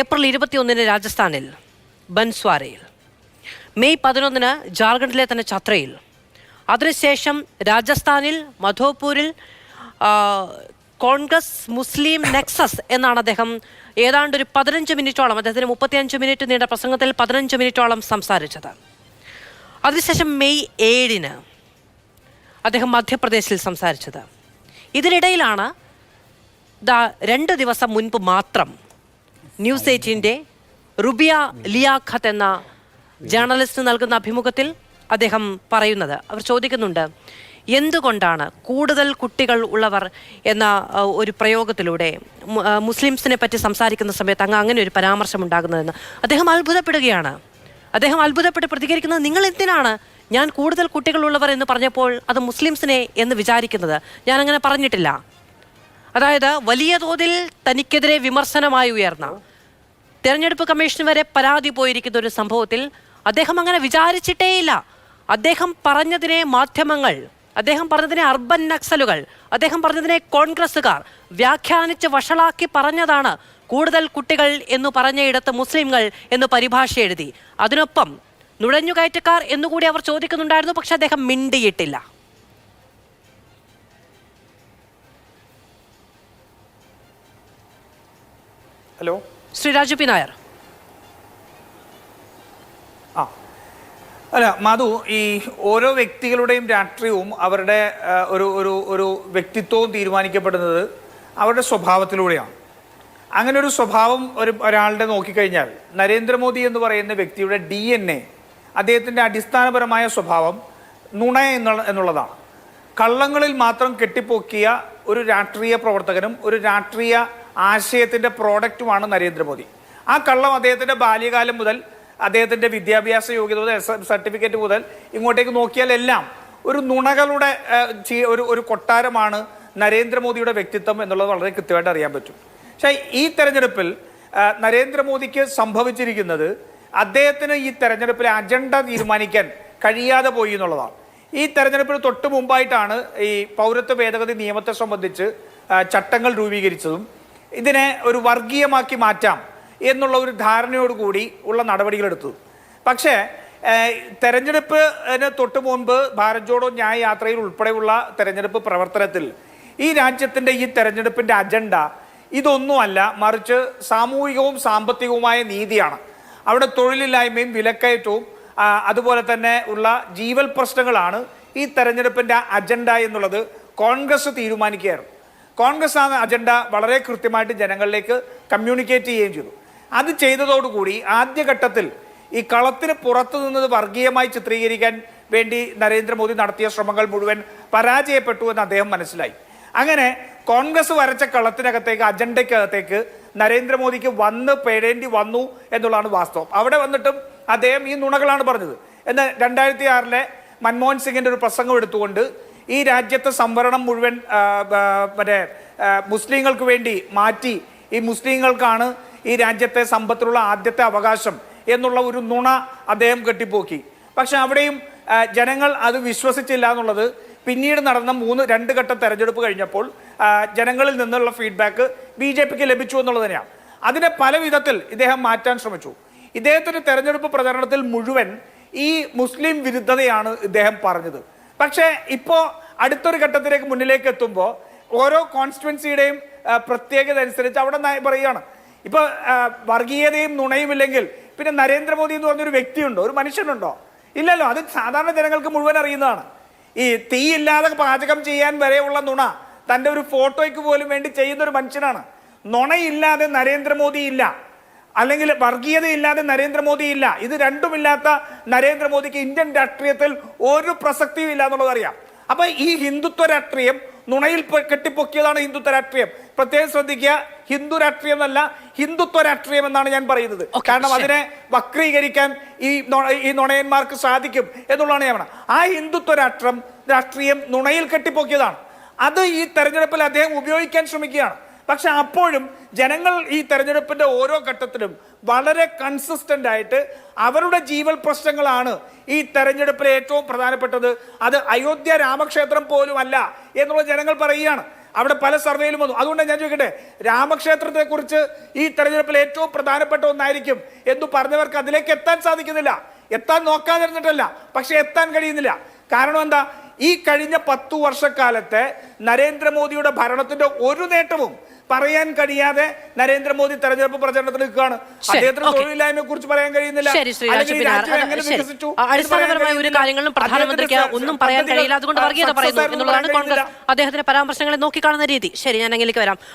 April ഇരുപത്തിയൊന്നിന് രാജസ്ഥാനിൽ ബൻസ്വാരയിൽ. May പതിനൊന്നിന് ജാർഖണ്ഡിലെ തന്നെ ഛത്രയിൽ. അതിനുശേഷം രാജസ്ഥാനിൽ മധോപൂരിൽ കോൺഗ്രസ് മുസ്ലിം നെക്സസ് എന്നാണ് അദ്ദേഹം ഏതാണ്ട് ഒരു പതിനഞ്ച് മിനിറ്റോളം അദ്ദേഹത്തിന് മുപ്പത്തിയഞ്ച് മിനിറ്റ് നീണ്ട പ്രസംഗത്തിൽ പതിനഞ്ച് മിനിറ്റോളം സംസാരിച്ചത്. അതിനുശേഷം മെയ് ഏഴിന് അദ്ദേഹം മധ്യപ്രദേശിൽ സംസാരിച്ചത്. ഇതിനിടയിലാണ് രണ്ട് ദിവസം മുൻപ് മാത്രം ന്യൂസ് എയ്റ്റീന്റെ റുബിയ ലിയാഖത്ത് എന്ന ജേർണലിസ്റ്റ് നൽകുന്ന അഭിമുഖത്തിൽ അദ്ദേഹം പറയുന്നത്. അവർ ചോദിക്കുന്നുണ്ട് എന്തുകൊണ്ടാണ് കൂടുതൽ കുട്ടികൾ ഉള്ളവർ എന്ന ഒരു പ്രയോഗത്തിലൂടെ മുസ്ലിംസിനെ പറ്റി സംസാരിക്കുന്ന സമയത്ത് അങ്ങ് അങ്ങനെ ഒരു പരാമർശം ഉണ്ടാകുന്നതെന്ന് അദ്ദേഹം അത്ഭുതപ്പെടുകയാണ്. അദ്ദേഹം അത്ഭുതപ്പെട്ട് പ്രതികരിക്കുന്നത് നിങ്ങൾ എന്തിനാണ് ഞാൻ കൂടുതൽ കുട്ടികളുള്ളവർ എന്ന് പറഞ്ഞപ്പോൾ അത് മുസ്ലിംസിനെ എന്ന് വിചാരിക്കുന്നത്? ഞാൻ അങ്ങനെ പറഞ്ഞിട്ടില്ല. അതായത് വലിയ തോതിൽ തനിക്കെതിരെ വിമർശനമായി ഉയർന്ന തെരഞ്ഞെടുപ്പ് കമ്മീഷൻ വരെ പരാതി പോയിരിക്കുന്ന ഒരു സംഭവത്തിൽ അദ്ദേഹം അങ്ങനെ വിചാരിച്ചിട്ടേയില്ല. അദ്ദേഹം പറഞ്ഞതിനെ മാധ്യമങ്ങൾ അദ്ദേഹം പറഞ്ഞതിനെ അർബൻ നക്സലുകൾ അദ്ദേഹം പറഞ്ഞതിനെ കോൺഗ്രസ്സുകാർ വ്യാഖ്യാനിച്ച് വഷളാക്കി പറഞ്ഞതാണ് കൂടുതൽ കുട്ടികൾ എന്ന് പറഞ്ഞയിടത്ത് മുസ്ലിംകൾ എന്ന് പരിഭാഷ എഴുതി. അതിനൊപ്പം നുഴഞ്ഞുകയറ്റക്കാർ എന്നുകൂടി അവർ ചോദിക്കുന്നുണ്ടായിരുന്നു പക്ഷെ അദ്ദേഹം മിണ്ടിയിട്ടില്ല. ഹലോ? ശ്രീ രാജു പി നായർ. ആ. അല്ല മാധു ഈ ഓരോ വ്യക്തികളുടെയും രാഷ്ട്രീയവും അവരുടെ ഒരു ഒരു ഒരു വ്യക്തിത്വവും തീരുമാനിക്കപ്പെടുന്നത് അവരുടെ സ്വഭാവത്തിലൂടെയാണ്. അങ്ങനെ ഒരു സ്വഭാവം ഒരു ഒരാളുടെ നോക്കിക്കഴിഞ്ഞാൽ നരേന്ദ്രമോദി എന്ന് പറയുന്ന വ്യക്തിയുടെ ഡി എൻ എ അദ്ദേഹത്തിന്റെ അടിസ്ഥാനപരമായ സ്വഭാവം നുണ എന്നുള്ള എന്നുള്ളതാണ്. കള്ളങ്ങളിൽ മാത്രം കെട്ടിപ്പൊക്കിയ ഒരു രാഷ്ട്രീയ പ്രവർത്തകനും ഒരു രാഷ്ട്രീയ ആശയത്തിന്റെ പ്രോഡക്റ്റുമാണ് നരേന്ദ്രമോദി. ആ കള്ളം അദ്ദേഹത്തിന്റെ ബാല്യകാലം മുതൽ അദ്ദേഹത്തിന്റെ വിദ്യാഭ്യാസ യോഗ്യത മുതൽ സർട്ടിഫിക്കറ്റ് മുതൽ ഇങ്ങോട്ടേക്ക് നോക്കിയാൽ എല്ലാം ഒരു നുണകളുടെ ഒരു ഒരു കൊട്ടാരമാണ് നരേന്ദ്രമോദിയുടെ വ്യക്തിത്വം എന്നുള്ളത് വളരെ കൃത്യമായിട്ട് അറിയാൻ പറ്റും. പക്ഷേ ഈ തെരഞ്ഞെടുപ്പിൽ നരേന്ദ്രമോദിക്ക് സംഭവിച്ചിരിക്കുന്നത് അദ്ദേഹത്തിന് ഈ തെരഞ്ഞെടുപ്പിലെ അജണ്ട തീരുമാനിക്കാൻ കഴിയാതെ പോയി എന്നുള്ളതാണ്. ഈ തെരഞ്ഞെടുപ്പിന് തൊട്ട് മുമ്പായിട്ടാണ് ഈ പൗരത്വ ഭേദഗതി നിയമത്തെ സംബന്ധിച്ച് ചട്ടങ്ങൾ രൂപീകരിച്ചതും ഇതിനെ ഒരു വർഗീയമാക്കി മാറ്റാം എന്നുള്ള ഒരു ധാരണയോടുകൂടി ഉള്ള നടപടികളെടുത്തു. പക്ഷേ തെരഞ്ഞെടുപ്പിന് തൊട്ട് മുൻപ് ഭാരത് ജോഡോ ന്യായ യാത്രയിൽ ഉൾപ്പെടെയുള്ള തെരഞ്ഞെടുപ്പ് പ്രവർത്തനത്തിൽ ഈ രാജ്യത്തിന്റെ ഈ തെരഞ്ഞെടുപ്പിന്റെ അജണ്ട ഇതൊന്നുമല്ല മറിച്ച് സാമൂഹികവും സാമ്പത്തികവുമായ നീതിയാണ്. അവിടെ തൊഴിലില്ലായ്മയും വിലക്കയറ്റവും അതുപോലെ തന്നെ ഉള്ള ജീവൽ പ്രശ്നങ്ങളാണ് ഈ തെരഞ്ഞെടുപ്പിന്റെ അജണ്ട എന്നുള്ളത് കോൺഗ്രസ് തീരുമാനിക്കുകയായിരുന്നു. കോൺഗ്രസ് ആ അജണ്ട വളരെ കൃത്യമായിട്ട് ജനങ്ങളിലേക്ക് കമ്മ്യൂണിക്കേറ്റ് ചെയ്യുകയും ചെയ്തു. അത് ചെയ്തതോടുകൂടി ആദ്യഘട്ടത്തിൽ ഈ കളത്തിന് പുറത്തു നിന്നത് വർഗീയമായി ചിത്രീകരിക്കാൻ വേണ്ടി നരേന്ദ്രമോദി നടത്തിയ ശ്രമങ്ങൾ മുഴുവൻ പരാജയപ്പെട്ടു എന്ന് അദ്ദേഹം മനസ്സിലായി. അങ്ങനെ കോൺഗ്രസ് വരച്ച കളത്തിനകത്തേക്ക് അജണ്ടയ്ക്കകത്തേക്ക് നരേന്ദ്രമോദിക്ക് വന്ന് പേടേണ്ടി വന്നു എന്നുള്ളതാണ് വാസ്തവം. അവിടെ വന്നിട്ടും അദ്ദേഹം ഈ നുണകളാണ് പറഞ്ഞത്. എന്നാൽ രണ്ടായിരത്തി ആറിലെ മൻമോഹൻ സിംഗിന്റെ ഒരു പ്രസംഗം എടുത്തുകൊണ്ട് ഈ രാജ്യത്തെ സംവരണം മുഴുവൻ മറ്റേ മുസ്ലിങ്ങൾക്ക് വേണ്ടി മാറ്റി ഈ മുസ്ലിങ്ങൾക്കാണ് ഈ രാജ്യത്തെ സമ്പത്തിലുള്ള ആദ്യത്തെ അവകാശം എന്നുള്ള ഒരു നുണ അദ്ദേഹം കെട്ടിപ്പോക്കി. പക്ഷെ അവിടെയും ജനങ്ങൾ അത് വിശ്വസിച്ചില്ല എന്നുള്ളത് പിന്നീട് നടന്ന മൂന്ന് രണ്ട് ഘട്ട തെരഞ്ഞെടുപ്പ് കഴിഞ്ഞപ്പോൾ ജനങ്ങളിൽ നിന്നുള്ള ഫീഡ്ബാക്ക് ബി ജെ പിക്ക് ലഭിച്ചു എന്നുള്ളത് തന്നെയാണ്. അതിനെ പല വിധത്തിൽ ഇദ്ദേഹം മാറ്റാൻ ശ്രമിച്ചു. ഇദ്ദേഹത്തിന്റെ തെരഞ്ഞെടുപ്പ് പ്രചരണത്തിൽ മുഴുവൻ ഈ മുസ്ലിം വിരുദ്ധതയാണ് ഇദ്ദേഹം പറഞ്ഞത്. പക്ഷേ ഇപ്പോൾ അടുത്തൊരു ഘട്ടത്തിലേക്ക് മുന്നിലേക്ക് എത്തുമ്പോൾ ഓരോ കോൺസ്റ്റിറ്റ്വൻസിയുടെയും പ്രത്യേകത അനുസരിച്ച് അവിടെ പറയുകയാണ് ഇപ്പോൾ വർഗീയതയും നുണയും ഇല്ലെങ്കിൽ പിന്നെ നരേന്ദ്രമോദി എന്ന് പറഞ്ഞൊരു വ്യക്തിയുണ്ടോ? ഒരു മനുഷ്യനുണ്ടോ? ഇല്ലല്ലോ അത് സാധാരണ ജനങ്ങൾക്ക് മുഴുവൻ അറിയുന്നതാണ്. ഈ തീയില്ലാതെ പാചകം ചെയ്യാൻ വരെയുള്ള നുണ തന്റെ ഒരു ഫോട്ടോയ്ക്ക് പോലും വേണ്ടി ചെയ്യുന്ന ഒരു മനുഷ്യനാണ്. നുണയില്ലാതെ നരേന്ദ്രമോദി ഇല്ല. അല്ലെങ്കിൽ വർഗീയതയില്ലാതെ നരേന്ദ്രമോദി ഇല്ല. ഇത് രണ്ടുമില്ലാത്ത നരേന്ദ്രമോദിക്ക് ഇന്ത്യൻ രാഷ്ട്രീയത്തിൽ ഒരു പ്രസക്തിയും ഇല്ല എന്നുള്ളത് അറിയാം. അപ്പൊ ഈ ഹിന്ദുത്വ രാഷ്ട്രീയം നുണയിൽ കെട്ടിപ്പൊക്കിയതാണ് ഹിന്ദുത്വ രാഷ്ട്രീയം. പ്രത്യേകം ശ്രദ്ധിക്കുക ഹിന്ദു രാഷ്ട്രീയം എന്നല്ല ഹിന്ദുത്വ രാഷ്ട്രീയം എന്നാണ് ഞാൻ പറയുന്നത്. കാരണം അതിനെ വക്രീകരിക്കാൻ ഈ ഈ നുണയന്മാർക്ക് സാധിക്കും എന്നുള്ളതാണ് ഞാൻ. ആ ഹിന്ദുത്വ രാഷ്ട്രം രാഷ്ട്രീയം നുണയിൽ കെട്ടിപ്പൊക്കിയതാണ്. അത് ഈ തെരഞ്ഞെടുപ്പിൽ അദ്ദേഹം ഉപയോഗിക്കാൻ ശ്രമിക്കുകയാണ്. പക്ഷെ അപ്പോഴും ജനങ്ങൾ ഈ തെരഞ്ഞെടുപ്പിന്റെ ഓരോ ഘട്ടത്തിലും വളരെ കൺസിസ്റ്റന്റ് ആയിട്ട് അവരുടെ ജീവൽ പ്രശ്നങ്ങളാണ് ഈ തെരഞ്ഞെടുപ്പിലെ ഏറ്റവും പ്രധാനപ്പെട്ടത്. അത് അയോധ്യ രാമക്ഷേത്രം പോലും അല്ല എന്നുള്ള ജനങ്ങൾ പറയുകയാണ്. അവിടെ പല സർവേയിലും വന്നു. അതുകൊണ്ട് ഞാൻ ചോദിക്കട്ടെ രാമക്ഷേത്രത്തെക്കുറിച്ച് ഈ തെരഞ്ഞെടുപ്പിൽ ഏറ്റവും പ്രധാനപ്പെട്ട ഒന്നായിരിക്കും എന്ന് പറഞ്ഞവർക്ക് അതിലേക്ക് എത്താൻ സാധിക്കുന്നില്ല. എത്താൻ നോക്കാതിരുന്നിട്ടല്ല. പക്ഷേ എത്താൻ കഴിയുന്നില്ല. കാരണം എന്താ? ഈ കഴിഞ്ഞ പത്തു വർഷക്കാലത്തെ നരേന്ദ്രമോദിയുടെ ഭരണത്തിന്റെ ഒരു നേട്ടവും പറയാൻ കഴിയാതെ നരേന്ദ്രമോദി തെരഞ്ഞെടുപ്പ് പ്രചരണത്തിൽ നിൽക്കുകയാണ്. അദ്ദേഹത്തിന് തൊഴിലില്ലായ്മയെ കുറിച്ച് പറയാൻ കഴിയുന്നില്ല. അടിസ്ഥാനപരമായ ഒരു കാര്യങ്ങളും പ്രധാനമന്ത്രിക്ക് ഒന്നും പറയാൻ കഴിയില്ല. അതുകൊണ്ട് വർഗീയത പറയുന്നു എന്നുള്ളതാണ് കോൺഗ്രസ്. അദ്ദേഹത്തിന്റെ പരാമർശങ്ങളെ നോക്കിക്കാണുന്ന രീതി. ശരി ഞാൻ അങ്ങനെ വരാം.